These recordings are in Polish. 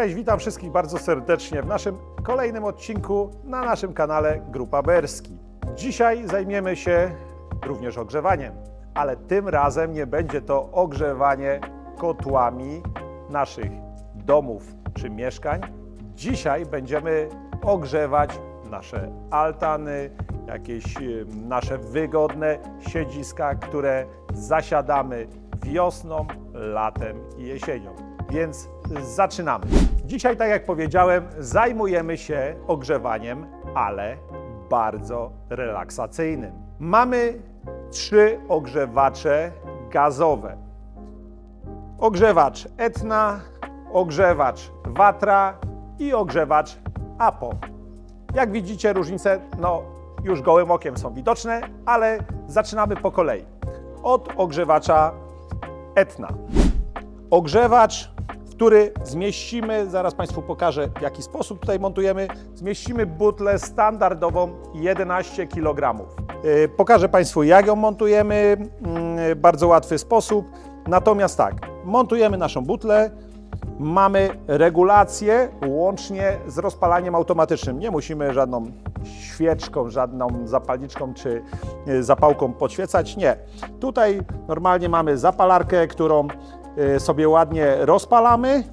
Cześć, witam wszystkich bardzo serdecznie w naszym kolejnym odcinku na naszym kanale Grupa Berski. Dzisiaj zajmiemy się również ogrzewaniem, ale tym razem nie będzie to ogrzewanie kotłami naszych domów czy mieszkań. Dzisiaj będziemy ogrzewać nasze altany, jakieś nasze wygodne siedziska, które zasiadamy wiosną, latem i jesienią. Więc zaczynamy. Dzisiaj, tak jak powiedziałem, zajmujemy się ogrzewaniem, ale bardzo relaksacyjnym. Mamy trzy ogrzewacze gazowe. Ogrzewacz Etna, ogrzewacz Watra i ogrzewacz Apo. Jak widzicie, różnice no, już gołym okiem są widoczne, ale zaczynamy po kolei. Od ogrzewacza Etna. Ogrzewacz, w który zmieścimy, zaraz Państwu pokażę w jaki sposób tutaj montujemy, zmieścimy butlę standardową 11 kg. Yy, Pokażę Państwu jak ją montujemy, yy, bardzo łatwy sposób. Natomiast tak, montujemy naszą butlę, mamy regulację łącznie z rozpalaniem automatycznym. Nie musimy żadną świeczką, żadną zapalniczką czy y, zapałką podświecać. Nie. Tutaj normalnie mamy zapalarkę, którą y, sobie ładnie rozpalamy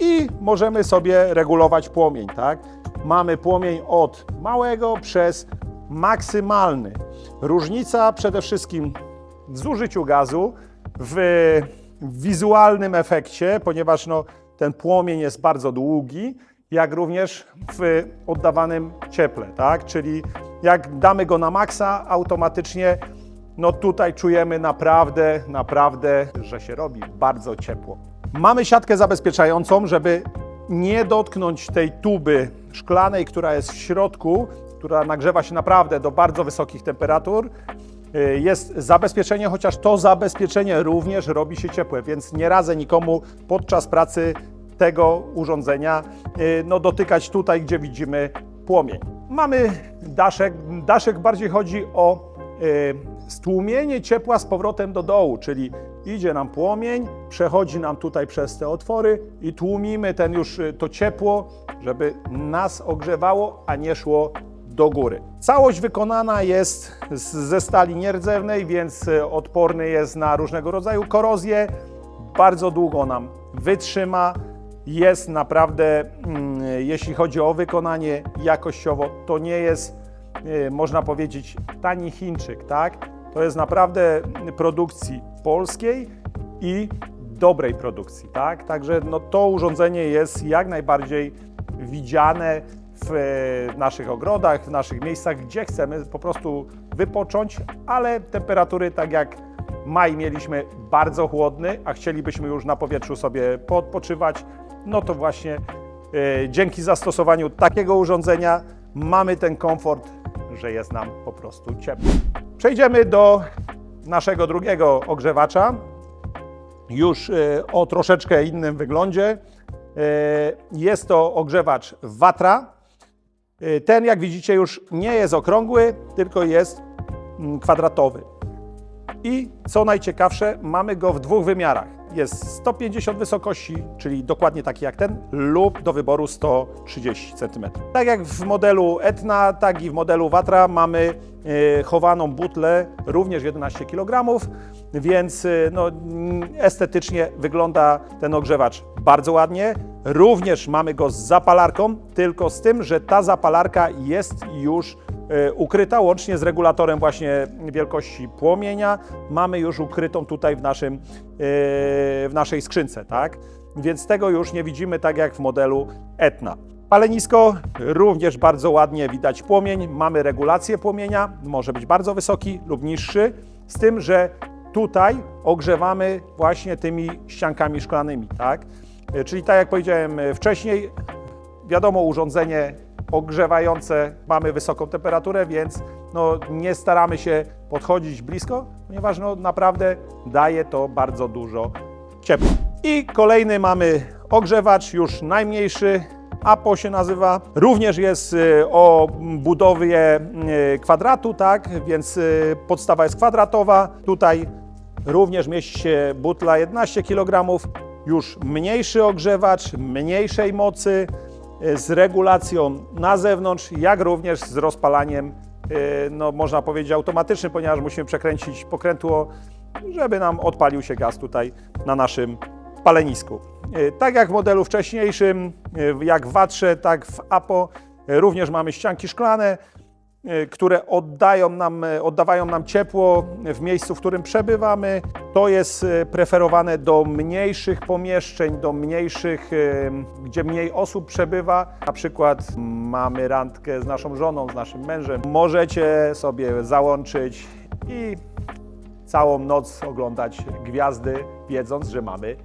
i możemy sobie regulować płomień. Tak? Mamy płomień od małego przez maksymalny. Różnica przede wszystkim w zużyciu gazu, w wizualnym efekcie, ponieważ no, ten płomień jest bardzo długi, jak również w oddawanym cieple, tak? Czyli jak damy go na maksa, automatycznie no tutaj czujemy naprawdę, naprawdę, że się robi bardzo ciepło. Mamy siatkę zabezpieczającą, żeby nie dotknąć tej tuby szklanej, która jest w środku, która nagrzewa się naprawdę do bardzo wysokich temperatur. Y, Jest zabezpieczenie, chociaż to zabezpieczenie również robi się ciepłe, więc nie radzę nikomu podczas pracy tego urządzenia y, no, dotykać tutaj, gdzie widzimy płomień. Mamy daszek. Daszek bardziej chodzi o y, stłumienie ciepła z powrotem do dołu, czyli idzie nam płomień, przechodzi nam tutaj przez te otwory i tłumimy ten już y, to ciepło, żeby nas ogrzewało, a nie szło do góry. Całość wykonana jest ze stali nierdzewnej, więc odporny jest na różnego rodzaju korozję. Bardzo długo nam wytrzyma. Jest naprawdę, mm, jeśli chodzi o wykonanie jakościowo, to nie jest, y, można powiedzieć, tani Chińczyk, tak? To jest naprawdę produkcji polskiej i dobrej produkcji, tak? Także no, to urządzenie jest jak najbardziej widziane w e, naszych ogrodach, w naszych miejscach, gdzie chcemy po prostu wypocząć, ale temperatury, tak jak maj mieliśmy bardzo chłodny, a chcielibyśmy już na powietrzu sobie poodpoczywać, no to właśnie e, dzięki zastosowaniu takiego urządzenia mamy ten komfort, że jest nam po prostu ciepło. Przejdziemy do naszego drugiego ogrzewacza, już e, o troszeczkę innym wyglądzie. E, Jest to ogrzewacz Watra. Ten, jak widzicie, już nie jest okrągły, tylko jest mm, kwadratowy. I co najciekawsze, mamy go w dwóch wymiarach. Jest 150 wysokości, czyli dokładnie taki jak ten, lub do wyboru 130 cm. Tak jak w modelu Etna, tak i w modelu Watra mamy e, chowaną butlę, również 11 kg, więc e, no, mm, estetycznie wygląda ten ogrzewacz bardzo ładnie. Również mamy go z zapalarką, tylko z tym, że ta zapalarka jest już ukryta łącznie z regulatorem właśnie wielkości płomienia. Mamy już ukrytą tutaj w, naszym, e, w naszej skrzynce, tak? Więc tego już nie widzimy tak jak w modelu Etna. Palenisko również bardzo ładnie widać płomień. Mamy regulację płomienia, może być bardzo wysoki lub niższy, z tym, że tutaj ogrzewamy właśnie tymi ściankami szklanymi, tak? E, Czyli tak jak powiedziałem wcześniej, wiadomo, urządzenie ogrzewające, mamy wysoką temperaturę, więc no, nie staramy się podchodzić blisko, ponieważ no, naprawdę daje to bardzo dużo ciepła. I kolejny mamy ogrzewacz, już najmniejszy, APO się nazywa. Również jest y, o budowie y, kwadratu, tak, więc y, podstawa jest kwadratowa. Tutaj również mieści się butla 11 kg już mniejszy ogrzewacz, mniejszej mocy, z regulacją na zewnątrz, jak również z rozpalaniem, y, no można powiedzieć automatycznym, ponieważ musimy przekręcić pokrętło, żeby nam odpalił się gaz tutaj na naszym palenisku. Y, Tak jak w modelu wcześniejszym, jak w Watrze, tak w Apo, również mamy ścianki szklane, które oddają nam, y, oddawają nam ciepło w miejscu, w którym przebywamy. To jest y, preferowane do mniejszych pomieszczeń, do mniejszych, gdzie mniej osób przebywa. Na przykład mamy randkę z naszą żoną, z naszym mężem. Możecie sobie załączyć i całą noc oglądać gwiazdy, wiedząc, że mamy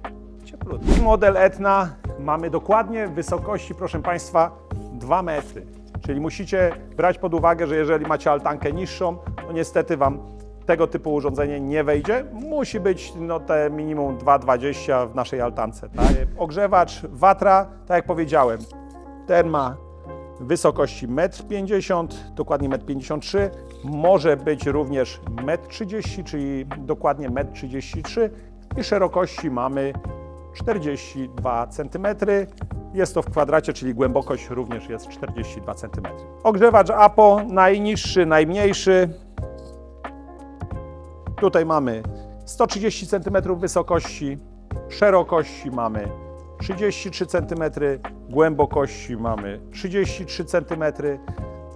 cieplutko. Model Etna mamy dokładnie w wysokości, proszę Państwa, 2 metry. Czyli musicie brać pod uwagę, że jeżeli macie altankę niższą, to niestety Wam tego typu urządzenie nie wejdzie. Musi być no, te minimum 2,20 w naszej altance. Tak? Ogrzewacz Watra, tak jak powiedziałem, ten ma wysokości 1,50 m, dokładnie 1,53 m. Może być również 1,30 m, czyli dokładnie 1,33 m i szerokości mamy 42 cm. Jest to w kwadracie, czyli głębokość również jest 42 cm. Ogrzewacz APO najniższy, najmniejszy. Tutaj mamy 130 cm wysokości, szerokości mamy 33 cm, głębokości mamy 33 cm,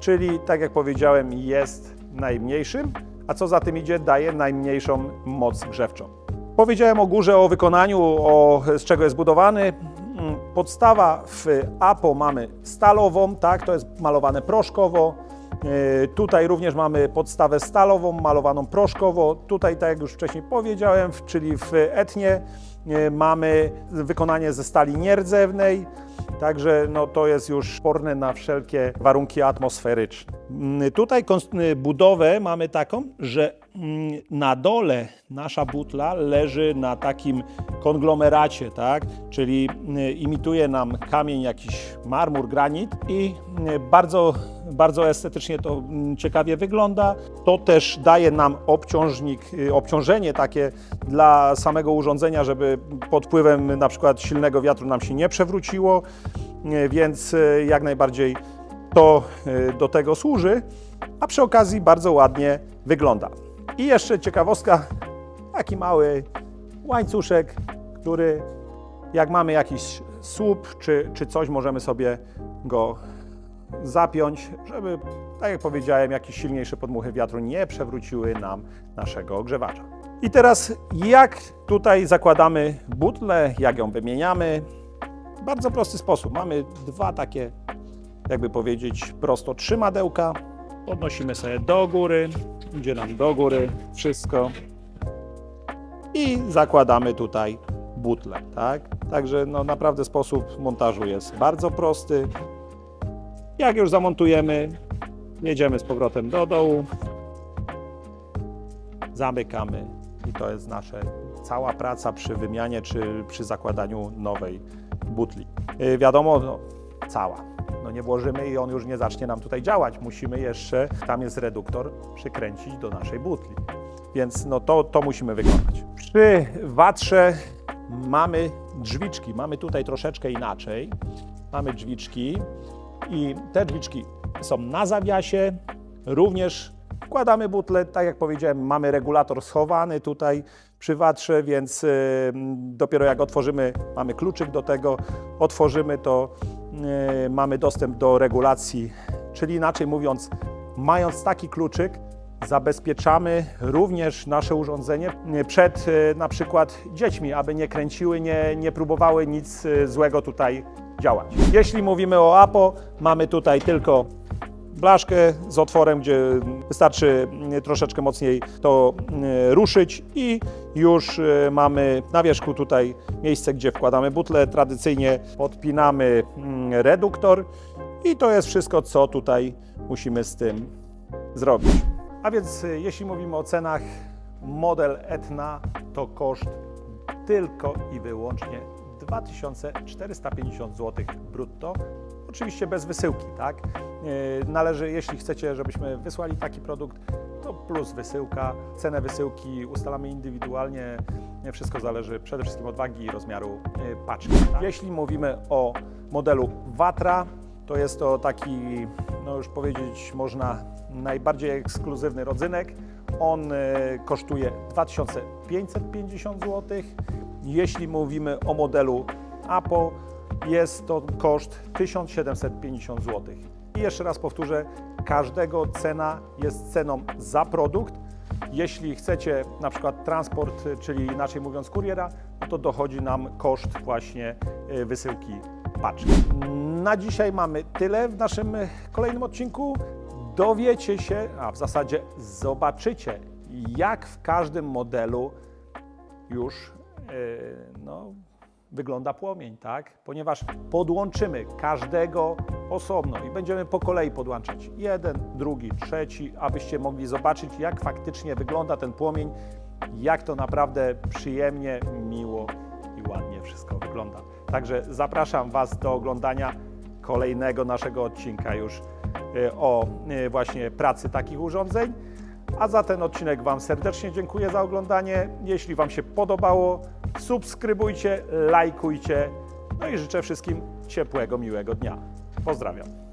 czyli tak jak powiedziałem, jest najmniejszym, a co za tym idzie, daje najmniejszą moc grzewczą. Powiedziałem o górze, o wykonaniu, o, z czego jest budowany. Mm, Podstawa w APO mamy stalową, tak, to jest malowane proszkowo. Yy, Tutaj również mamy podstawę stalową, malowaną proszkowo. Tutaj, tak jak już wcześniej powiedziałem, czyli w Etnie yy, mamy wykonanie ze stali nierdzewnej. Także no, to jest już porne na wszelkie warunki atmosferyczne. Mm, Tutaj y, budowę mamy taką, że mm, na dole nasza butla leży na takim konglomeracie, tak? czyli y, imituje nam kamień, jakiś marmur, granit i y, bardzo, bardzo estetycznie to mm, ciekawie wygląda. To też daje nam obciążnik, y, obciążenie takie dla samego urządzenia, żeby pod wpływem na przykład silnego wiatru nam się nie przewróciło, y, więc y, jak najbardziej to do tego służy, a przy okazji bardzo ładnie wygląda. I jeszcze ciekawostka, taki mały łańcuszek, który jak mamy jakiś słup czy, czy coś, możemy sobie go zapiąć, żeby, tak jak powiedziałem, jakieś silniejsze podmuchy wiatru nie przewróciły nam naszego ogrzewacza. I teraz jak tutaj zakładamy butlę, jak ją wymieniamy? Bardzo prosty sposób. Mamy dwa takie, jakby powiedzieć, prosto trzymadełka. Podnosimy sobie do góry, idzie nam do góry wszystko i zakładamy tutaj butlę, tak? Także no, naprawdę sposób montażu jest bardzo prosty. Jak już zamontujemy, jedziemy z powrotem do dołu, zamykamy i to jest nasza cała praca przy wymianie czy przy zakładaniu nowej butli. Yy, wiadomo, no, cała. No nie włożymy i on już nie zacznie nam tutaj działać. Musimy jeszcze, tam jest reduktor, przykręcić do naszej butli. Więc no to, to musimy wykonać. Przy watrze mamy drzwiczki. Mamy tutaj troszeczkę inaczej. Mamy drzwiczki i te drzwiczki są na zawiasie. Również wkładamy butlę, tak jak powiedziałem, mamy regulator schowany tutaj przy watrze, więc y, dopiero jak otworzymy, mamy kluczyk do tego, otworzymy to, y, mamy dostęp do regulacji, czyli inaczej mówiąc, mając taki kluczyk, zabezpieczamy również nasze urządzenie y, przed na przykład dziećmi, aby nie kręciły, nie, nie próbowały nic złego tutaj działać. Jeśli mówimy o APO, mamy tutaj tylko blaszkę z otworem, gdzie wystarczy mm, troszeczkę mocniej to mm, ruszyć i już y, mamy na wierzchu tutaj miejsce, gdzie wkładamy butlę. Tradycyjnie podpinamy mm, reduktor i to jest wszystko, co tutaj musimy z tym zrobić. A więc y, jeśli mówimy o cenach, model Etna to koszt tylko i wyłącznie 2450 zł brutto. Oczywiście bez wysyłki, tak? Yy, Należy, jeśli chcecie, żebyśmy wysłali taki produkt, to plus wysyłka. Cenę wysyłki ustalamy indywidualnie. Nie Wszystko zależy przede wszystkim od wagi i rozmiaru yy, paczki. Tak? Jeśli mówimy o modelu Vatra, to jest to taki, no już powiedzieć można, najbardziej ekskluzywny rodzynek. On e, kosztuje 2550 zł. Jeśli mówimy o modelu Apo, jest to koszt 1750 zł. I jeszcze raz powtórzę, każdego cena jest ceną za produkt. Jeśli chcecie na przykład transport, czyli inaczej mówiąc kuriera, no to dochodzi nam koszt właśnie e, wysyłki paczki. Na dzisiaj mamy tyle w naszym e, kolejnym odcinku. Dowiecie się, a w zasadzie zobaczycie, jak w każdym modelu już no, wygląda płomień, tak? Ponieważ podłączymy każdego osobno i będziemy po kolei podłączać jeden, drugi, trzeci, abyście mogli zobaczyć, jak faktycznie wygląda ten płomień, jak to naprawdę przyjemnie, miło i ładnie wszystko wygląda. Także zapraszam Was do oglądania kolejnego naszego odcinka już e, o e, właśnie pracy takich urządzeń. A za ten odcinek Wam serdecznie dziękuję za oglądanie. Jeśli Wam się podobało, subskrybujcie, lajkujcie. No i życzę wszystkim ciepłego, miłego dnia. Pozdrawiam.